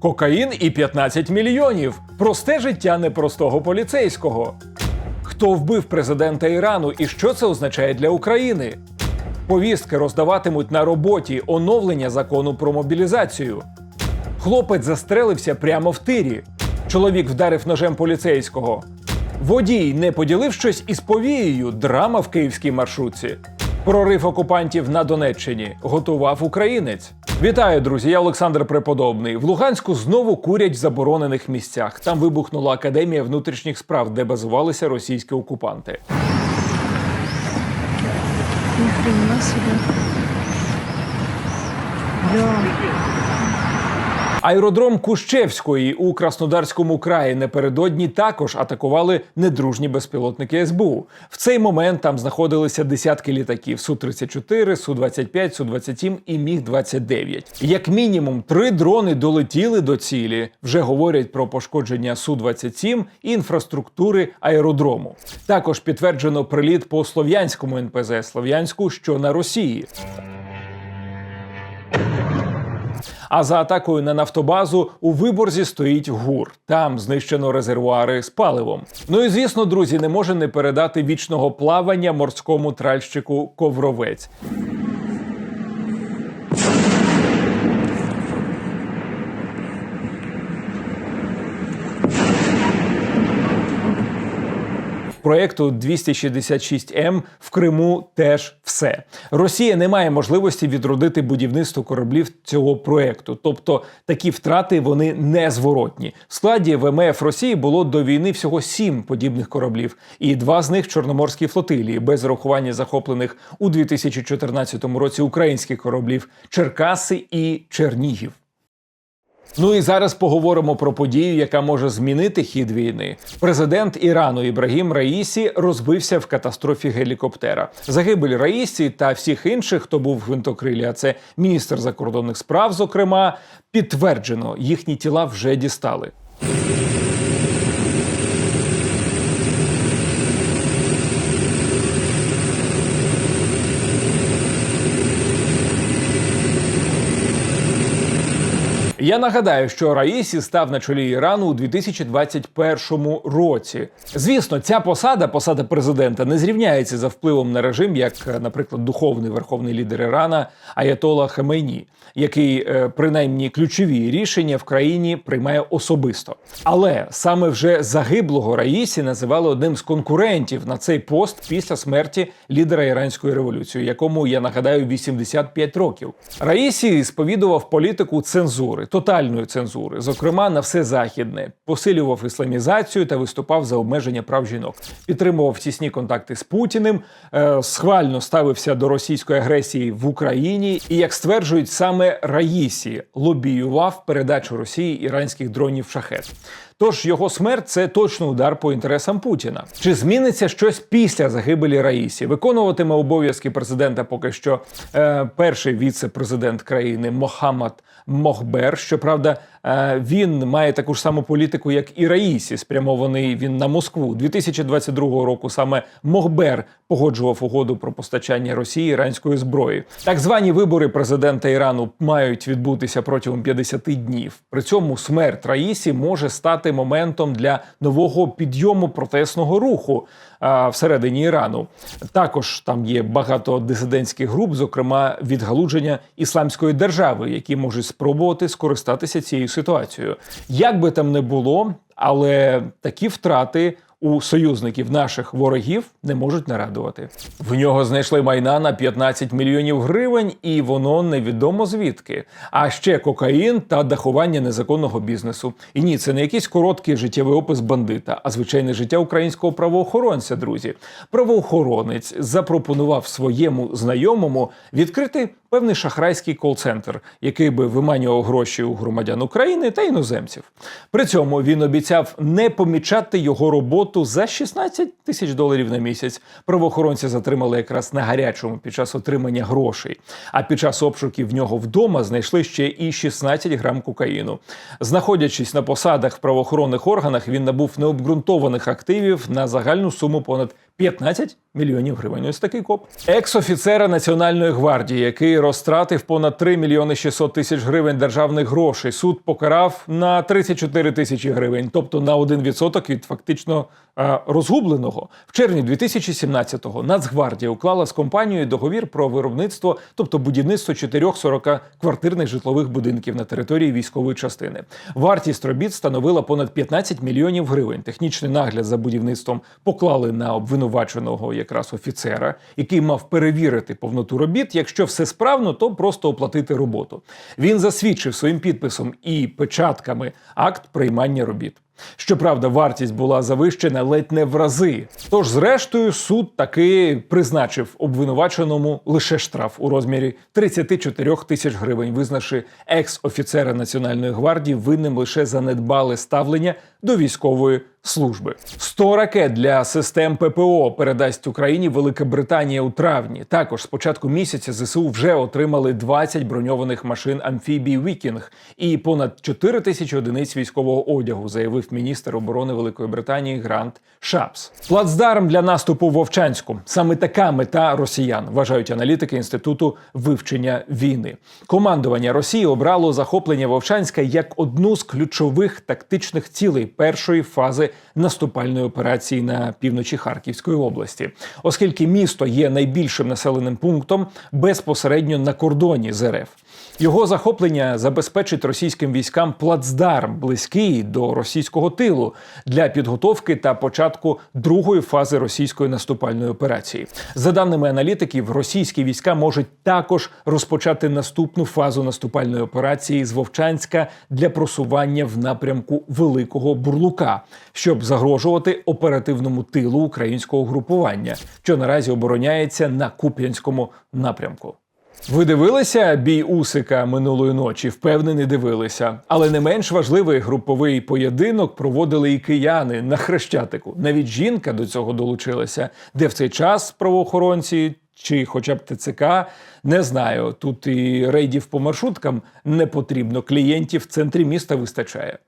Кокаїн і 15 мільйонів. Просте життя непростого поліцейського. Хто вбив президента Ірану і що це означає для України? Повістки роздаватимуть на роботі оновлення закону про мобілізацію. Хлопець застрелився прямо в тирі. Чоловік вдарив ножем поліцейського. Водій не поділив щось із повією. Драма в київській маршрутці. Прорив окупантів на Донеччині готував українець. Вітаю, друзі! Я Олександр Преподобний. В Луганську знову курять в заборонених місцях. Там вибухнула академія внутрішніх справ, де базувалися російські окупанти. Ни хрена себе. Да. Аеродром Кущевської у Краснодарському краї напередодні також атакували недружні безпілотники СБУ. В цей момент там знаходилися десятки літаків Су-34, Су-25, Су-27 і Міг-29. Як мінімум, три дрони долетіли до цілі. Вже говорять про пошкодження Су-27 і інфраструктури аеродрому. Також підтверджено приліт по слов'янському НПЗ Слов'янську, що на Росії. А за атакою на нафтобазу у виборзі стоїть гур. Там знищено резервуари з паливом. Ну і звісно, друзі, не може не передати вічного плавання морському тральщику Ковровець. Проєкту 266М в Криму теж все. Росія не має можливості відродити будівництво кораблів цього проєкту. Тобто такі втрати вони незворотні. В складі ВМФ Росії було до війни всього сім подібних кораблів, і два з них в Чорноморській флотилії, без рахування захоплених у 2014 році українських кораблів Черкаси і Чернігів. Ну і зараз поговоримо про подію, яка може змінити хід війни. Президент Ірану Ібрагім Раїсі розбився в катастрофі гелікоптера. Загибель Раїсі та всіх інших, хто був в гвинтокрилі, а це міністр закордонних справ, зокрема, підтверджено, їхні тіла вже дістали. Я нагадаю, що Раїсі став на чолі Ірану у 2021 році. Звісно, ця посада, посада президента, не зрівняється за впливом на режим, як, наприклад, духовний верховний лідер Ірана Аятола Хамейні, який е, принаймні ключові рішення в країні приймає особисто. Але саме вже загиблого Раїсі називали одним з конкурентів на цей пост після смерті лідера іранської революції, якому я нагадаю 85 років. Раїсі сповідував політику цензури тотальної цензури, зокрема на все західне, посилював ісламізацію та виступав за обмеження прав жінок, підтримував тісні контакти з Путіним, е, схвально ставився до російської агресії в Україні і, як стверджують, саме Раїсі лобіював передачу Росії іранських дронів шахет. Тож його смерть це точно удар по інтересам Путіна. Чи зміниться щось після загибелі Раїсі? Виконуватиме обов'язки президента поки що е, перший віце-президент країни Мохаммад Мохбер. Щоправда, він має таку ж саму політику, як і Раїсі, спрямований він на Москву. 2022 року саме Мохбер погоджував угоду про постачання Росії іранської зброї. Так звані вибори президента Ірану мають відбутися протягом 50 днів. При цьому смерть Раїсі може стати моментом для нового підйому протестного руху а, всередині Ірану. Також там є багато дисидентських груп, зокрема відгалудження ісламської держави, які можуть спробувати скористатися цією ситуацією. Як би там не було, але такі втрати. У союзників наших ворогів не можуть не радувати. В нього знайшли майна на 15 мільйонів гривень, і воно невідомо звідки. А ще кокаїн та дахування незаконного бізнесу. І ні, це не якийсь короткий життєвий опис бандита, а звичайне життя українського правоохоронця. Друзі, правоохоронець запропонував своєму знайомому відкрити певний шахрайський кол-центр, який би виманював гроші у громадян України та іноземців. При цьому він обіцяв не помічати його роботу за 16 тисяч доларів на місяць. Правоохоронці затримали якраз на гарячому під час отримання грошей. А під час обшуків в нього вдома знайшли ще і 16 грам кокаїну. Знаходячись на посадах в правоохоронних органах, він набув необґрунтованих активів на загальну суму понад 15 мільйонів гривень. Ось такий коп. Екс-офіцера Національної гвардії, який розтратив понад 3 мільйони 600 тисяч гривень державних грошей. Суд покарав на 34 тисячі гривень, тобто на 1% від фактично е, розгубленого. В червні 2017-го Нацгвардія уклала з компанією договір про виробництво, тобто будівництво 4-40 квартирних житлових будинків на території військової частини. Вартість робіт становила понад 15 мільйонів гривень. Технічний нагляд за будівництвом поклали на обвинуваченого якраз офіцера, який мав перевірити повноту робіт. Якщо все справно, то просто оплатити роботу. Він засвідчив своїм підписом і печатками акт приймання робіт. Щоправда, вартість була завищена ледь не в рази. Тож, зрештою, суд таки призначив обвинуваченому лише штраф у розмірі 34 тисяч гривень, визнавши екс-офіцера Національної гвардії винним лише за недбале ставлення до військової служби. 100 ракет для систем ППО передасть Україні Велика Британія у травні. Також з початку місяця ЗСУ вже отримали 20 броньованих машин амфібій Вікінг і понад 4 тисячі одиниць військового одягу, заявив міністр оборони Великої Британії Грант Шапс. Плацдарм для наступу Вовчанську. Саме така мета росіян, вважають аналітики інституту вивчення війни. Командування Росії обрало захоплення Вовчанська як одну з ключових тактичних цілей першої фази наступальної операції на півночі Харківської області, оскільки місто є найбільшим населеним пунктом безпосередньо на кордоні з РФ. Його захоплення забезпечить російським військам плацдарм близький до російського тилу для підготовки та початку другої фази російської наступальної операції. За даними аналітиків, російські війська можуть також розпочати наступну фазу наступальної операції з Вовчанська для просування в напрямку Великого Бурлука, щоб загрожувати оперативному тилу українського групування, що наразі обороняється на Куп'янському напрямку. Ви дивилися бій Усика минулої ночі? Впевнений, дивилися. Але не менш важливий груповий поєдинок проводили і кияни на хрещатику. Навіть жінка до цього долучилася, де в цей час правоохоронці. Чи хоча б ТЦК, не знаю. Тут і рейдів по маршруткам не потрібно. Клієнтів в центрі міста вистачає.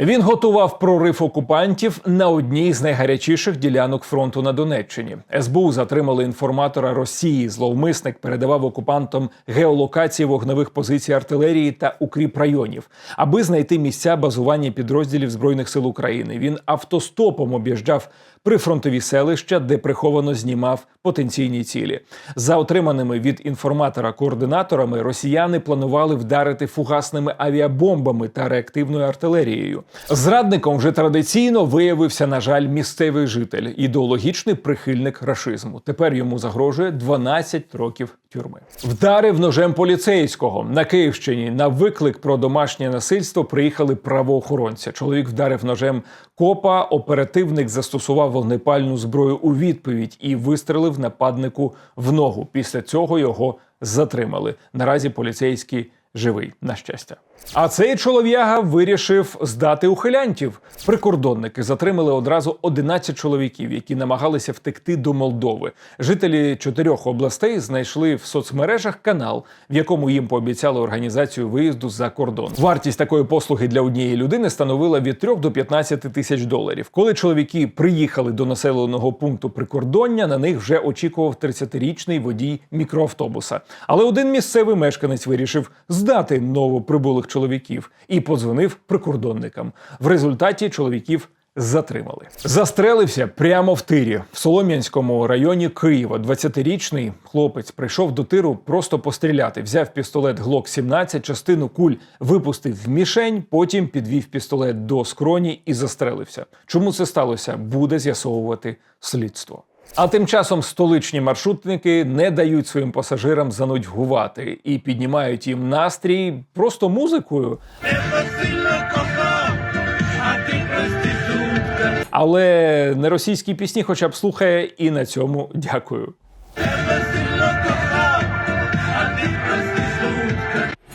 Він готував прорив окупантів на одній з найгарячіших ділянок фронту на Донеччині. СБУ затримали інформатора Росії. Зловмисник передавав окупантам геолокації вогневих позицій артилерії та укріп районів, аби знайти місця базування підрозділів збройних сил України. Він автостопом об'їжджав прифронтові селища, де приховано знімав потенційні цілі. За отриманими від інформатора координаторами, росіяни планували вдарити фугасними авіабомбами та реактивною артилерією. Зрадником вже традиційно виявився, на жаль, місцевий житель, ідеологічний прихильник рашизму. Тепер йому загрожує 12 років тюрми. Вдарив ножем поліцейського на Київщині. На виклик про домашнє насильство приїхали правоохоронці. Чоловік вдарив ножем копа. Оперативник застосував вогнепальну зброю у відповідь і вистрелив нападнику в ногу. Після цього його затримали. Наразі поліцейський живий, на щастя. А цей чолов'яга вирішив здати ухилянтів. Прикордонники затримали одразу 11 чоловіків, які намагалися втекти до Молдови. Жителі чотирьох областей знайшли в соцмережах канал, в якому їм пообіцяли організацію виїзду за кордон. Вартість такої послуги для однієї людини становила від 3 до 15 тисяч доларів. Коли чоловіки приїхали до населеного пункту прикордоння, на них вже очікував 30-річний водій мікроавтобуса. Але один місцевий мешканець вирішив здати новоприбулих чоловіків і подзвонив прикордонникам. В результаті чоловіків затримали. Застрелився прямо в тирі в Солом'янському районі Києва. 20-річний хлопець прийшов до тиру просто постріляти. Взяв пістолет Глок 17 частину куль випустив в мішень, потім підвів пістолет до скроні і застрелився. Чому це сталося? Буде з'ясовувати слідство. А тим часом столичні маршрутники не дають своїм пасажирам занудьгувати і піднімають їм настрій просто музикою. Але не російські пісні, хоча б слухає, і на цьому дякую.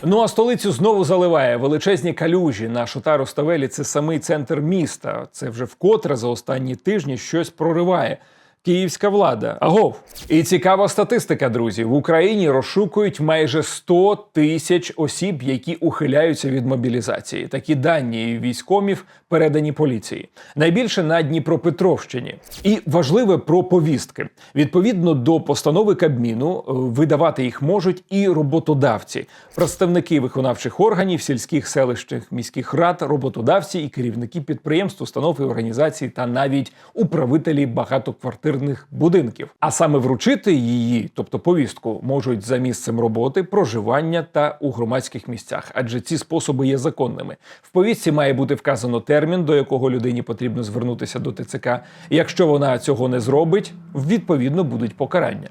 Ну а столицю знову заливає величезні калюжі на Шотару Ставелі. Це самий центр міста. Це вже вкотре за останні тижні щось прориває. Київська влада. Агов. І цікава статистика, друзі. В Україні розшукують майже 100 тисяч осіб, які ухиляються від мобілізації. Такі дані військомів передані поліції. Найбільше на Дніпропетровщині. І важливе про повістки. Відповідно до постанови Кабміну, е, видавати їх можуть і роботодавці, представники виконавчих органів, сільських селищних міських рад, роботодавці і керівники підприємств, установ і організацій та навіть управителі багатоквартирних будинків. А саме вручити її, тобто повістку, можуть за місцем роботи, проживання та у громадських місцях, адже ці способи є законними. В повістці має бути вказано термін, до якого людині потрібно звернутися до ТЦК. Якщо вона цього не зробить, відповідно будуть покарання.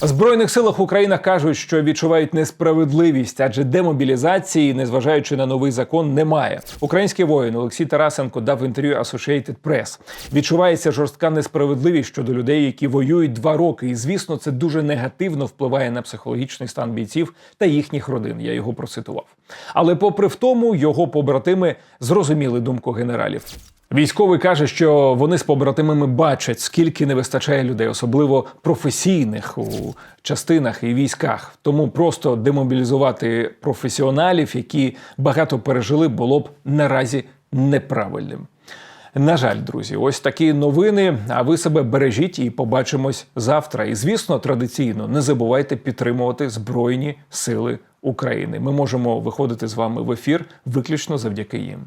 Збройних силах України кажуть, що відчувають несправедливість, адже демобілізації, незважаючи на новий закон, немає. Український воїн Олексій Тарасенко дав інтерв'ю Associated Press. Відчувається жорстка несправедливість щодо людей, які воюють два роки. І звісно, це дуже негативно впливає на психологічний стан бійців та їхніх родин. Я його процитував. Але, попри в тому, його побратими зрозуміли думку генералів. Військовий каже, що вони з побратимами бачать, скільки не вистачає людей, особливо професійних у частинах і військах. Тому просто демобілізувати професіоналів, які багато пережили, було б наразі неправильним. На жаль, друзі, ось такі новини. А ви себе бережіть і побачимось завтра. І звісно, традиційно не забувайте підтримувати Збройні Сили України. Ми можемо виходити з вами в ефір виключно завдяки їм.